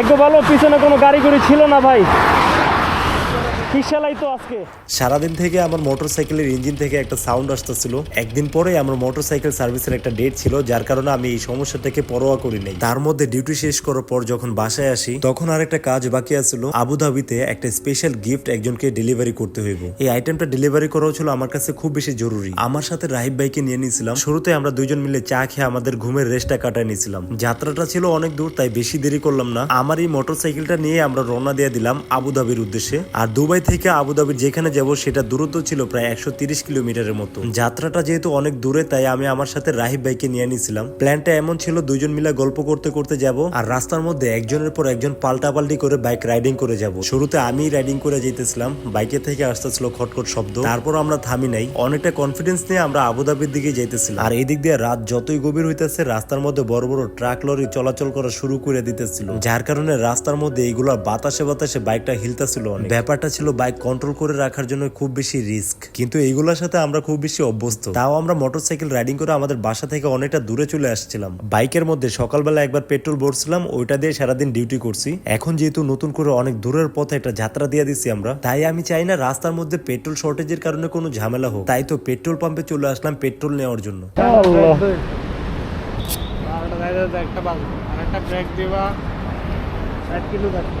ভাগ্য ভালো পিছনে কোনো গাড়ি গুড়ি ছিল না ভাই। সারাদিন থেকে আমার মোটরসাইকেলের ইঞ্জিন থেকে একটা সাউন্ড আসতেছিল। একদিন পরে আমার সার্ভিসের একটা ডেট ছিল, যার কারণে আমি এই পরোয়া করি নাই। তার মধ্যে ডিউটি শেষ করার পর যখন বাসায় আসি, তখন আর একটা কাজ বাকি আছিল, আবুধাবিতে একটা স্পেশাল গিফট একজনকে ডেলিভারি করতে হইব। এই আইটেমটা ডেলিভারি করাও ছিল আমার কাছে খুব বেশি জরুরি। আমার সাথে রাহিব ভাইকে নিয়ে নিয়েছিলাম। শুরুতে আমরা দুইজন মিলে চা খেয়ে আমাদের ঘুমের রেস্টটা কাটায় নিয়েছিলাম। যাত্রাটা ছিল অনেক দূর, তাই বেশি দেরি করলাম না। আমার এই মোটরসাইকেলটা নিয়ে আমরা রওনা দিয়ে দিলাম আবুধাবির উদ্দেশ্যে। আর দুবাই থেকে আবুধাবির যেখানে যাব, সেটা দূরত্ব ছিল প্রায় একশো কিলোমিটারের মতো। যাত্রাটা যেহেতু অনেক দূরে, তাই আমি আমার সাথে রাহিব ভাইকে নিয়ে নিয়েছিলাম। প্ল্যানটা এমন ছিল, দুইজন মিলে গল্প করতে করতে যাব, আর রাস্তার মধ্যে একজনের পর একজন পাল্টাপাল্টি করে বাইক রাইডিং করে যাব। শুরুতে আমি রাইডিং করে যেতেছিলাম বাইকে থেকে আসতেছিল খটখট শব্দ। তারপর আমরা থামি নাই, অনেকটা কনফিডেন্স নিয়ে আমরা আবুধাবির দিকে যাইতেছিলাম। আর এই দিক দিয়ে রাত যতই গভীর হইতেছে, রাস্তার মধ্যে বড় বড় ট্রাক লরি চলাচল করা শুরু করে দিতেছিল। যার কারণে রাস্তার মধ্যে এইগুলোর বাতাসে বাতাসে বাইকটা হিলতেছিল ব্যাপারটা ছিল বাইক কন্ট্রোল করে রাখার জন্য খুব বেশি রিস্ক কিন্তু এইগুলোর সাথে আমরা খুব বেশি অভ্যস্ত। তাও আমরা মোটরসাইকেল রাইডিং করে আমাদের বাসা থেকে অনেকটা দূরে চলে আসছিলাম। বাইকের মধ্যে সকালবেলা একবার পেট্রোল ভরছিলাম ওইটা দিয়ে সারাদিন ডিউটি করছি। এখন যেহেতু নতুন করে অনেক দূরের পথে একটা যাত্রা দিয়ে দিচ্ছি আমরা তাই আমি চাই না রাস্তার মধ্যে পেট্রোল শর্টেজের কারণে কোনো ঝামেলা হোক। তাই তো পেট্রোল পাম্পে চলে আসলাম পেট্রোল নেওয়ার জন্য। একটা ব্রেক দিবা ষাট কিলো থাকবে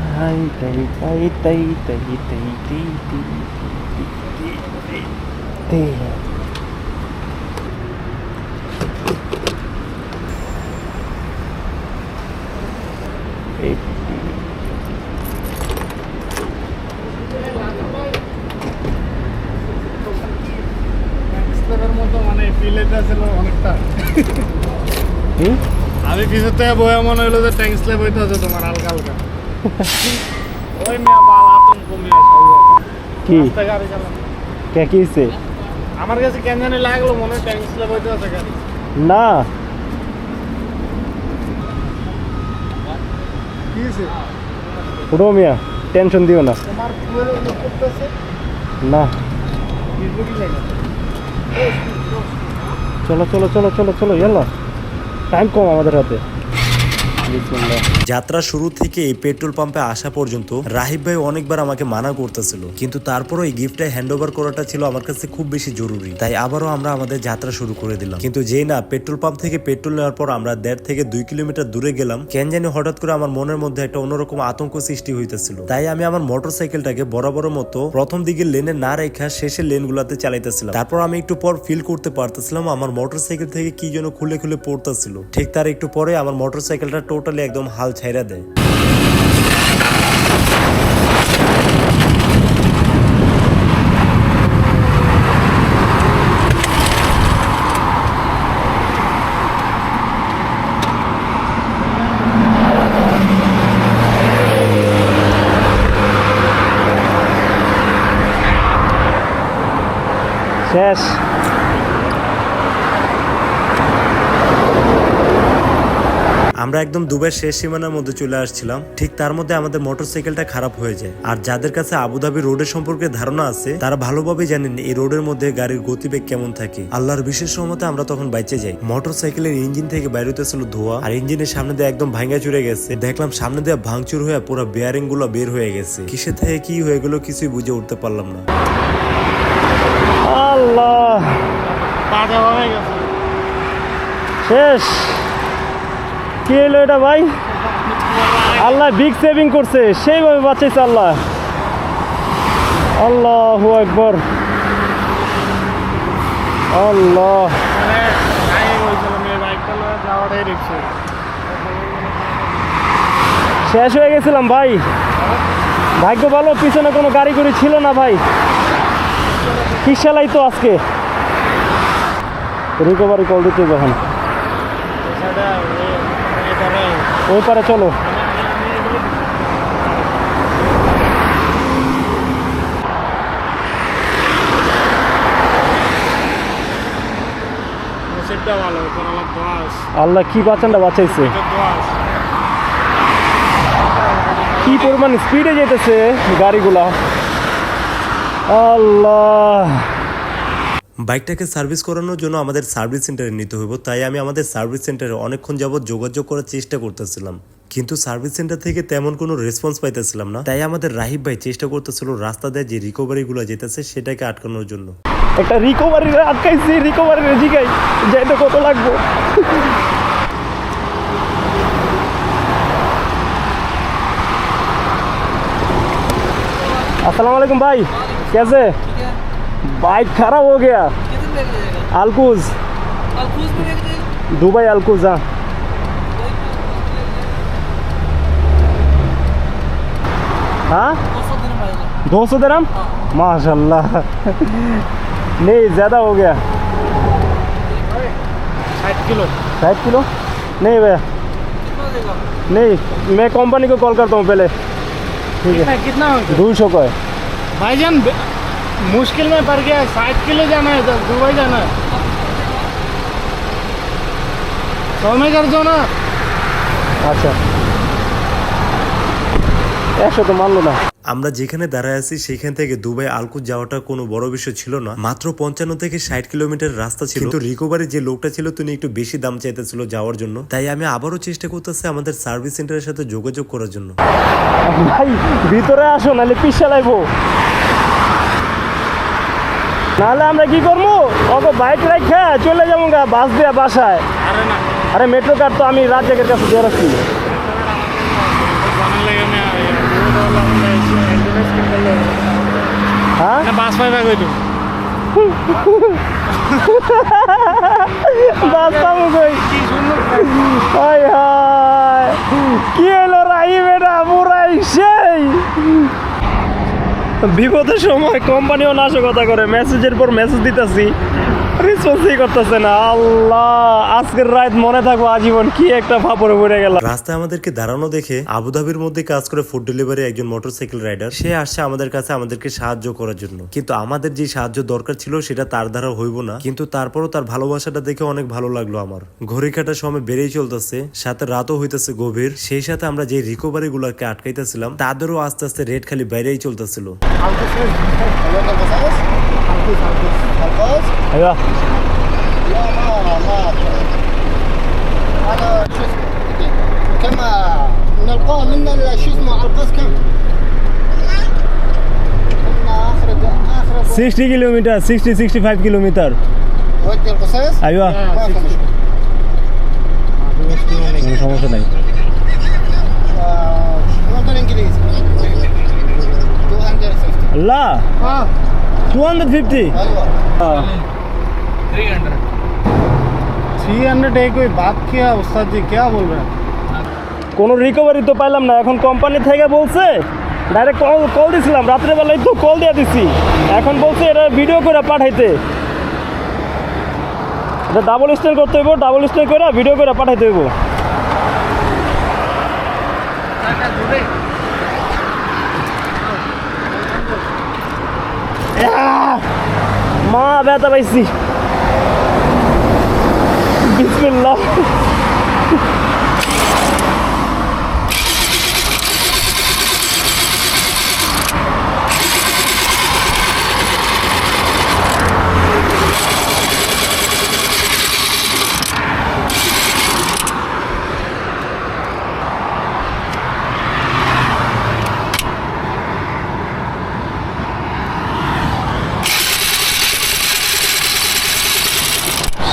তাই তাই তাই তাই তাই তাই তাই তাই তাই আমি কিছুতে বয়ে মনে হলো যে ট্যাঙ্ক স্ল্যাব হইতে আছে তোমার হালকা হালকা। ওই মেয়া বাল আতঙ্ক কমিয়ে কি? রাস্তায় গাড়ি চালানো। কে কি হইছে? আমার কাছে কেন জানি লাগল মনে হয় ট্যাঙ্ক হইতে আছে গাড়ি। না। কি মিয়া টেনশন দিও না। তোমার ফুয়েল করতেছে? না। চলো চলো চলো চলো চলো ইয়াল্লা। টাইম কম আমাদের হাতে। যাত্রা শুরু থেকে এই পেট্রোল পাম্পে আসা পর্যন্ত রাহিব ভাই অনেকবার আমাকে মানা করতেছিল। কিন্তু তারপরও এই গিফটটা হ্যান্ড ওভার করাটা ছিল আমার কাছে খুব বেশি জরুরি। তাই আবারও আমরা আমাদের যাত্রা শুরু করে দিলাম। কিন্তু যেই না, পেট্রোল পাম্প থেকে পেট্রোল নেওয়ার পর আমরা দেড় থেকে দুই কিলোমিটার দূরে গেলাম, কেন জানি হঠাৎ করে আমার মনের মধ্যে একটা অন্যরকম আতঙ্ক সৃষ্টি হইতেছিল। তাই আমি আমার মোটর সাইকেলটাকে বরাবর মতো প্রথম দিকে লেনে না রেখা শেষের লেন গুলাতে চালাইতেছিলাম। তারপর আমি একটু পর ফিল করতে পারতেছিলাম আমার মোটর সাইকেল থেকে কি যেন খুলে খুলে পড়তেছিল। ঠিক তার একটু পরে আমার মোটর সাইকেলটা টোটালি একদম হাল ছাইরা দেয় শেষ আমরা একদম দুবার শেষ সীমানার মধ্যে চলে আসছিলাম। ঠিক তার মধ্যে আমাদের মোটরসাইকেলটা খারাপ হয়ে যায়। আর যাদের কাছে আবুধাবি রোডের সম্পর্কে ধারণা আছে, তারা ভালোভাবে জানেন এই রোডের মধ্যে গাড়ির গতিবেগ কেমন থাকে। আল্লাহর বিশেষ সমতে আমরা তখন বাইচে যাই। মোটরসাইকেলের ইঞ্জিন থেকে বাইরে হইতেছিল ধোয়া, আর ইঞ্জিনের সামনে দিয়ে একদম ভাঙ্গা চুরে গেছে। দেখলাম সামনে দিয়ে ভাঙচুর হয়ে পুরো বেয়ারিংগুলো বের হয়ে গেছে। কিসে থেকে কি হয়ে গেল কিছুই বুঝে উঠতে পারলাম না। আল্লাহ! শেষ! কি হলো এটা ভাই? আল্লাহ বিগ সেভিং করছে, সেইভাবে বাঁচাইছে আল্লাহ। আল্লাহ একবার আল্লাহ। শেষ হয়ে গেছিলাম ভাই। ভাগ্য ভালো, পিছনে কোনো গাড়ি গুড়ি ছিল না ভাই। কি সেলাই তো আজকে? রিকভারি কল দিতে যখন ওই পারে চলো আল্লাহ কি বাঁচানটা বাঁচাইছে। কি পরিমাণ স্পিডে যেতেছে গাড়িগুলা। আল্লাহ। বাইকটাকে সার্ভিস করানোর জন্য আমাদের সার্ভিস সেন্টারে নিতে হইব, তাই আমি আমাদের সার্ভিস সেন্টারে অনেকক্ষণ যাবৎ যোগাযোগ করার চেষ্টা করতেছিলাম। কিন্তু সার্ভিস সেন্টার থেকে তেমন কোনো রেসপন্স পাইতেছিলাম না, তাই আমাদের রাহিব ভাই চেষ্টা করতেছিল রাস্তা দিয়ে যে রিকভারিগুলো যেতেছে সেটাকে আটকানোর জন্য। একটা রিকভারি আটকাইছি, রিকভারি জিগাই। যাইতে কত লাগবে? আসসালামু আলাইকুম ভাই, কে আছে? बाइक खराब हो गया। अलकूज। दुबई अलकूज हाँ। हाँ? दो सौ दराम माशा नहीं ज़्यादा हो गया। साठ किलो। किलो? नहीं भैया। नहीं मैं कंपनी को कॉल करता हूँ पहले। ठीक है। कितना दो सौ का है। भाई जान मुश्किल में पड़ गया साठ किलो जाना है तो दुबई जाना है सौ में कर दो ना আচ্ছা একশো তো মানলো না আমরা যেখানে দাঁড়ায় আছি সেখান থেকে দুবাই আলকুজ যাওয়াটা কোনো বড় বিষয় ছিল না মাত্র পঞ্চান্ন থেকে ষাট কিলোমিটার রাস্তা ছিল কিন্তু রিকভারি যে লোকটা ছিল তিনি একটু বেশি দাম চাইতেছিল যাওয়ার জন্য তাই আমি আবারও চেষ্টা করতেছি আমাদের সার্ভিস সেন্টারের সাথে যোগাযোগ করার জন্য ভাই ভিতরে আসো নাহলে পিসা লাগবো নাহলে আমরা কি করব? অত বাইক রাখা চলে যাব গা বাস দেয়া বাসায়। আরে মেট্রো কার তো আমি রাত জায়গার কাছে দিয়ে হ্যাঁ? কি এলো রাহি বেটা? পুরাই সেই। বিপদের সময় কোম্পানিও নাশকতা করে মেসেজের পর মেসেজ দিতেছি। রেসপন্সই করতেছে না আল্লাহ আজকের রাত মনে থাকব আজীবন কি একটা ফাপড়ে পড়ে গেল রাস্তায় আমাদেরকে দাঁড়ানো দেখে আবুধাবির মধ্যে কাজ করে ফুড ডেলিভারি একজন মোটরসাইকেল রাইডার সে আসছে আমাদের কাছে আমাদেরকে সাহায্য করার জন্য। কিন্তু আমাদের যে সাহায্য দরকার ছিল সেটা তার দ্বারা হইব না কিন্তু তারপরও তার ভালোবাসাটা দেখে অনেক ভালো লাগল আমার। ঘড়ি কাটার সময় বেড়েই চলতেছে সাথে রাতও হইতেছে গভীর। সেই সাথে আমরা যে রিকভারি গুলাকে আটকাইতেছিলাম তাদেরও আস্তে আস্তে রেট খালি বাইরেই চলতেছিল। ايوه لا ما ما هذا شو اسمه كم من القاء من ال- شو اسمه علقاس كم؟ من اخر اخر 60 কিলোমিটার 60 65 কিলোমিটার ودي القصيص ايوه ما في مشكله কোনো সমস্যা নাই آه، شنو الانجليزي 250 لا اه 250? Uh, 300. 300 এই কই বাদ কিয়া ওস্তাদ জি কিয়া বল রহা কোনো রিকভারি তো পাইলাম না। এখন কোম্পানি থেকে বলছে ডাইরেক্ট কল কল দিছিলাম। রাত্রেবেলায় তো কল দিয়ে দিছি। এখন বলছে এটা ভিডিও করে পাঠাইতে। এটা ডাবল স্ট্যান্ড করতে হইব ডাবল স্ট্যান্ড করে ভিডিও করে পাঠাইতে হইব। মা ব্যথা পাইছি। বিসমিল্লাহ।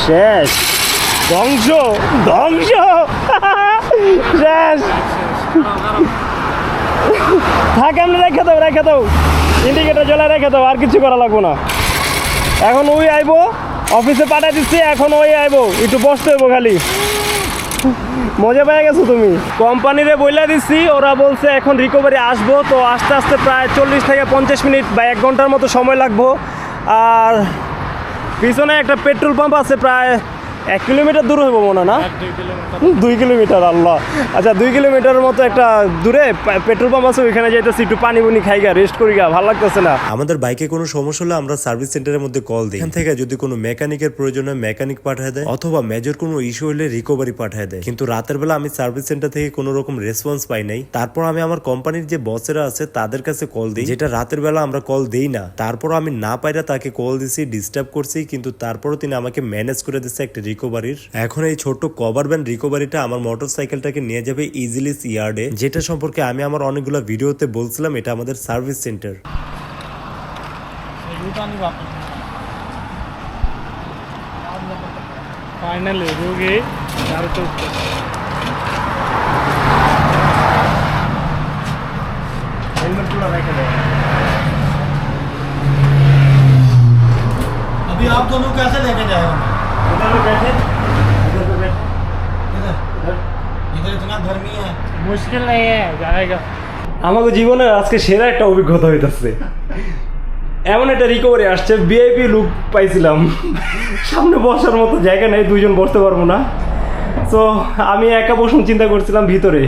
শেষ। ধ্বংস ধ্বংস। শেষ। থাক এমনি রেখে দাও রেখে দাও। ইন্ডিকেটার জ্বলা রেখে দাও, আর কিছু করা লাগবো না। এখন ওই আইবো অফিসে পাঠিয়ে দিচ্ছি, এখন ওই আইবো। একটু বসতে হইবো খালি। মজা পেয়ে গেছো তুমি। কোম্পানিরে বইলা দিচ্ছি ওরা বলছে এখন রিকভারি আসব, তো আস্তে আস্তে প্রায় চল্লিশ থেকে পঞ্চাশ মিনিট বা এক ঘণ্টার মতো সময় লাগবো। আর পিছনে একটা পেট্রোল পাম্প আছে প্রায় এক কিলোমিটার দূর হইব মনে না? দুই কিলোমিটার। আল্লাহ। আচ্ছা দুই কিলোমিটারের মতো একটা দূরে পেট্রোল পাম্প আছে ওইখানে যাইতেছি একটু পানি বুনি খাই গা রেস্ট করি গা ভালো লাগতেছে না? আমাদের বাইকে কোনো সমস্যা হলে আমরা সার্ভিস সেন্টারের মধ্যে কল দিই। এখান থেকে যদি কোনো মেকানিকের প্রয়োজন হয় মেকানিক পাঠায় দেয় অথবা মেজর কোনো ইস্যু হলে রিকভারি পাঠায় দেয়। কিন্তু রাতের বেলা আমি সার্ভিস সেন্টার থেকে কোনো রকম রেসপন্স পাই নাই। তারপর আমি আমার কোম্পানির যে বসেরা আছে তাদের কাছে কল দিই। যেটা রাতের বেলা আমরা কল দিই না। তারপর আমি না পাইরা তাকে কল দিছি ডিস্টার্ব করছি কিন্তু তারপরও তিনি আমাকে ম্যানেজ করে দিচ্ছে একটা রিকভারির এখন এই ছোট্ট কভার ব্যান্ড রিকভারিটা আমার মোটর সাইকেলটাকে নিয়ে যাবে ইজিলি ইয়ার্ডে যেটা সম্পর্কে আমি আমার অনেকগুলো ভিডিওতে বলছিলাম এটা আমাদের সার্ভিস সেন্টার ফাইনালি রুগী গাড়িতে উঠতে अभी आप दोनों कैसे लेके जाएगा মুশকিল নেই আমাকে জীবনে আজকে সেরা একটা অভিজ্ঞতা হইতেছে। এমন একটা রিকভারি আসছে ভিআইপি লুক পাইছিলাম। সামনে বসার মতো জায়গা নেই দুইজন বসতে পারব না। তো আমি একা বসুন চিন্তা করছিলাম ভিতরে।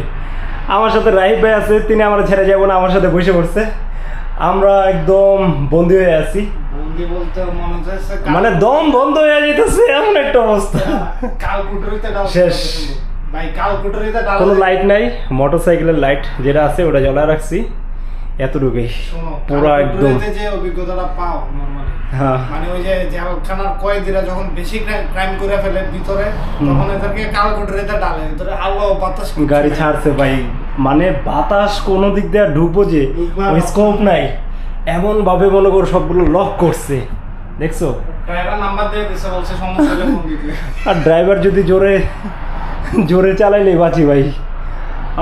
আমার সাথে রাহিব ভাই আছে তিনি আমার ছেড়ে যাব না আমার সাথে বসে পড়ছে। আমরা একদম বন্দি হয়ে আছি। বলতে মনে হচ্ছে মানে দম বন্ধ হয়ে যেতেছে এমন একটা অবস্থা। কালকুটরিতে শেষ। ভাই কালকুটরিতে কোনো লাইট নাই মোটর সাইকেলের লাইট যেটা আছে ওটা জ্বলা রাখছি। এতটুকুই। পুরো একদম। যে অভিজ্ঞতাটা পাও নরমালি হ্যাঁ। মানে ওই যে জেলখানার কয়েদিরা যখন বেশি ক্রাইম করে ফেলে ভিতরে তখন এদেরকে কালকুটরিতে ডালে। ভিতরে আলো বাতাস গাড়ি ছাড়ছে ভাই। মানে বাতাস কোন দিক দিয়ে ঢুকবো যে স্কোপ নাই। এমন ভাবে মনে করো সবগুলো লক করছে। দেখছ? ড্রাইভার নাম্বার দিয়ে দিছে বলছে সমস্যা হলে ফোন দিতে। আর ড্রাইভার যদি জোরে জোরে চালাইলে বাঁচি ভাই।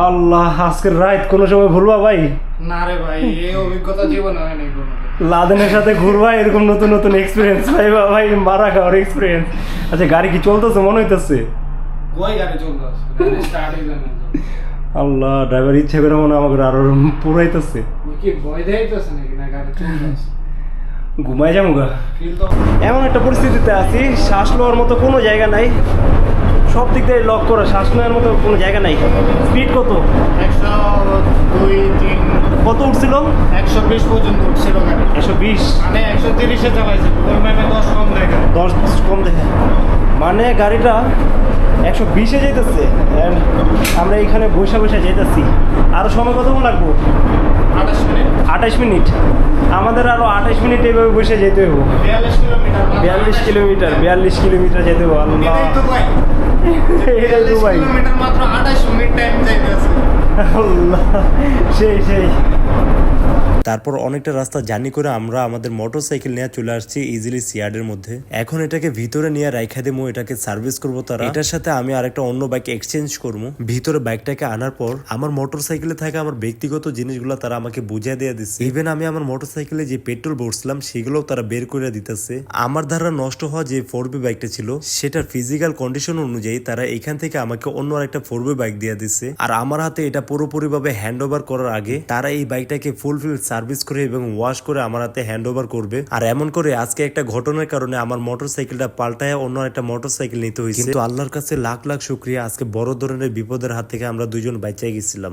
আল্লাহ আজকের রাত কোনো সময় ভুলবা ভাই? না রে ভাই এই অভিজ্ঞতা জীবনে হয়নি লাদেনের সাথে ঘুরবা এরকম নতুন নতুন এক্সপিরিয়েন্স ভাই বা ভাই মারা খাওয়ার এক্সপিরিয়েন্স আচ্ছা গাড়ি কি চলতেছে? মনে হইতেছে। কই গাড়ি চলতে আল্লাহ ড্রাইভার ইচ্ছে করে মনে আমাকে আরও পুরাইতেছে। ওই কি ভয় দেখাইতেছে নাকি? না গাড়ি চলতে আছে ঘুমাই যাব গা। এমন একটা পরিস্থিতিতে আছি শ্বাস নেওয়ার মতো কোনো জায়গা নাই। সব দিক দিয়ে লক করা শ্বাস নেওয়ার মতো কোনো জায়গা নাই। স্পিড কত? একশো দুই তিন। কত উঠছিল? একশো বিশ পর্যন্ত উঠছিল একশো বিশ। মানে একশো তিরিশে চালাইছে গুগল ম্যাপে দশ কম দেখা দশ কম দেখে মানে গাড়িটা একশো বিশে যেতেছে আমরা এখানে বসে বসে যেতেছি আরও সময় কতক্ষণ লাগবো? আঠাশ মিনিট। আঠাশ মিনিট। আমাদের আরও আঠাশ মিনিট এইভাবে বসে যেতে হব বিয়াল্লিশ কিলোমিটার বিয়াল্লিশ কিলোমিটার যেতে হব আল্লাহ। যাইতেছে। আল্লাহ। সেই সেই। তারপর অনেকটা রাস্তা জার্নি করে আমরা আমাদের মোটর সাইকেল নিয়ে চলে আসছি ইজিলি সিয়ার্ডের মধ্যে। এখন এটাকে ভিতরে নিয়ে রাইখা দেবো, এটাকে সার্ভিস করব তারা। এটার সাথে আমি আরেকটা অন্য বাইক এক্সচেঞ্জ করব। ভিতরে বাইকটাকে আনার পর আমার মোটর সাইকেলে থাকা আমার ব্যক্তিগত জিনিসগুলো তারা আমাকে বুঝিয়ে দিয়ে দিচ্ছে। ইভেন আমি আমার মোটর সাইকেলে যে পেট্রোল ভরছিলাম, সেগুলোও তারা বের করে দিতেছে। আমার দ্বারা নষ্ট হওয়া যে ফোর বাইকটা ছিল, সেটার ফিজিক্যাল কন্ডিশন অনুযায়ী তারা এখান থেকে আমাকে অন্য আরেকটা ফোর বাইক দিয়ে দিচ্ছে। আর আমার হাতে এটা পুরোপুরিভাবে হ্যান্ড ওভার করার আগে তারা এই বাইকটাকে ফুলফিল সার্ভিস করে এবং ওয়াশ করে আমার হাতে হ্যান্ড ওভার করবে। আর এমন করে আজকে একটা ঘটনার কারণে আমার মোটর সাইকেলটা পাল্টায় অন্য একটা মোটর সাইকেল নিতে হয়েছে। কিন্তু আল্লাহর কাছে লাখ লাখ শুক্রিয়া। আজকে বড় ধরনের বিপদের হাত থেকে আমরা দুজন বাঁচিয়ে গেছিলাম।